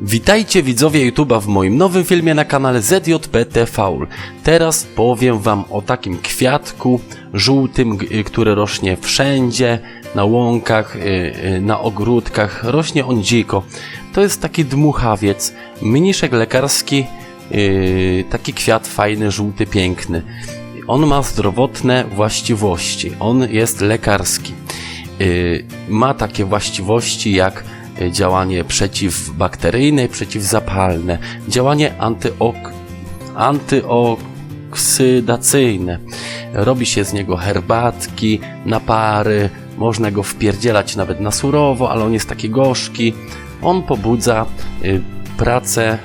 Witajcie widzowie YouTube'a w moim nowym filmie na kanale ZJPT Faul. Teraz powiem wam o takim kwiatku żółtym, y, który rośnie wszędzie, na łąkach, y, y, na ogródkach, rośnie on dziko. To jest taki dmuchawiec, mniszek lekarski, taki kwiat fajny, żółty, piękny. On ma zdrowotne właściwości, on jest lekarski. Ma takie właściwości jak działanie przeciwbakteryjne, przeciwzapalne, działanie antyok- antyoksydacyjne. Robi się z niego herbatki, napary, można go wpierdzielać nawet na surowo, ale on jest taki gorzki. On pobudza y, pracę y,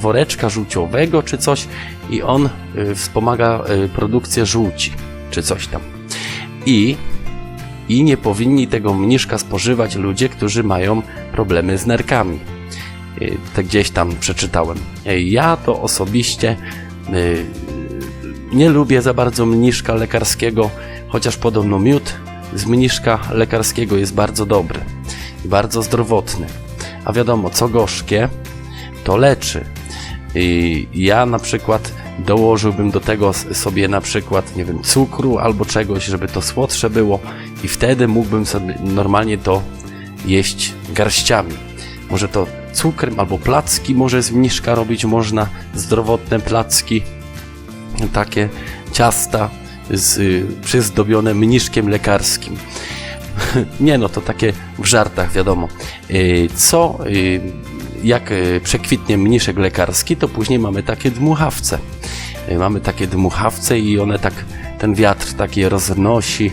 woreczka żółciowego czy coś i on y, wspomaga y, produkcję żółci czy coś tam. I i nie powinni tego mniszka spożywać ludzie, którzy mają problemy z nerkami. Y, Tak gdzieś tam przeczytałem. Y, Ja to osobiście y, nie lubię za bardzo mniszka lekarskiego, chociaż podobno miód z mniszka lekarskiego jest bardzo dobry i bardzo zdrowotny. A wiadomo, co gorzkie, to leczy. I ja na przykład dołożyłbym do tego sobie na przykład, nie wiem, cukru albo czegoś, żeby to słodsze było i wtedy mógłbym sobie normalnie to jeść garściami. Może to cukrem albo placki może z mniszka robić można, zdrowotne placki, takie ciasta z, y, przyzdobione mniszkiem lekarskim. Nie no, to takie w żartach, wiadomo. Y, Co, y, jak y, przekwitnie mniszek lekarski, to później mamy takie dmuchawce. Mamy takie dmuchawce i one tak, ten wiatr tak je roznosi,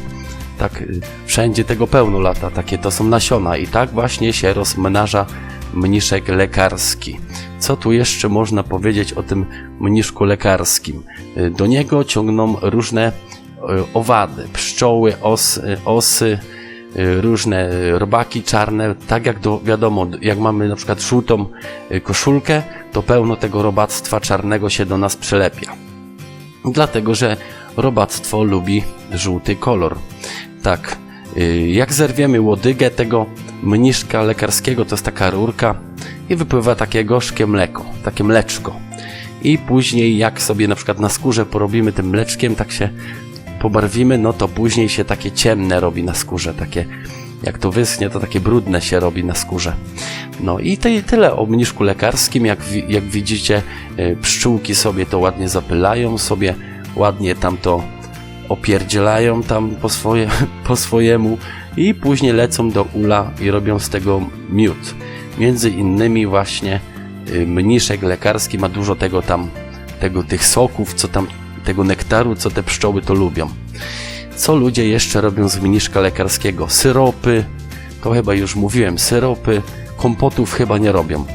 tak y, wszędzie tego pełno lata, takie to są nasiona i tak właśnie się rozmnaża mniszek lekarski. Co tu jeszcze można powiedzieć o tym mniszku lekarskim? Y, Do niego ciągną różne y, owady, pszczoły, os, osy, y, różne y, robaki czarne, tak jak do, wiadomo, jak mamy na przykład żółtą y, koszulkę, to pełno tego robactwa czarnego się do nas przylepia. Dlatego, że robactwo lubi żółty kolor. Tak, y, jak zerwiemy łodygę tego mniszka lekarskiego, to jest taka rurka i wypływa takie gorzkie mleko, takie mleczko. I później jak sobie na przykład na skórze porobimy tym mleczkiem, tak się pobarwimy, no to później się takie ciemne robi na skórze, takie jak to wyschnie, to takie brudne się robi na skórze. No i i tyle o mniszku lekarskim. Jak, jak widzicie, y, pszczółki sobie to ładnie zapylają, sobie ładnie tam to opierdzielają tam po, swoje, po swojemu i później lecą do ula i robią z tego miód. Między innymi właśnie y, mniszek lekarski ma dużo tego tam, tego tych soków, co tam, tego nektaru, co te pszczoły to lubią. Co ludzie jeszcze robią z mniszka lekarskiego? Syropy, to chyba już mówiłem, syropy, kompotów chyba nie robią.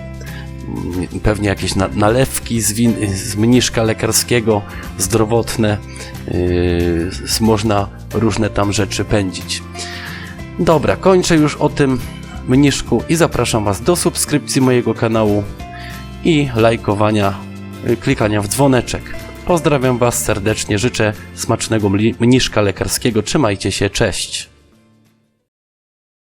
Mm, Pewnie jakieś na, nalewki z, win, z mniszka lekarskiego, zdrowotne, yy, można różne tam rzeczy pędzić. Dobra, kończę już o tym mniszku i zapraszam Was do subskrypcji mojego kanału i lajkowania, y, klikania w dzwoneczek. Pozdrawiam Was serdecznie, życzę smacznego mniszka lekarskiego. Trzymajcie się, cześć!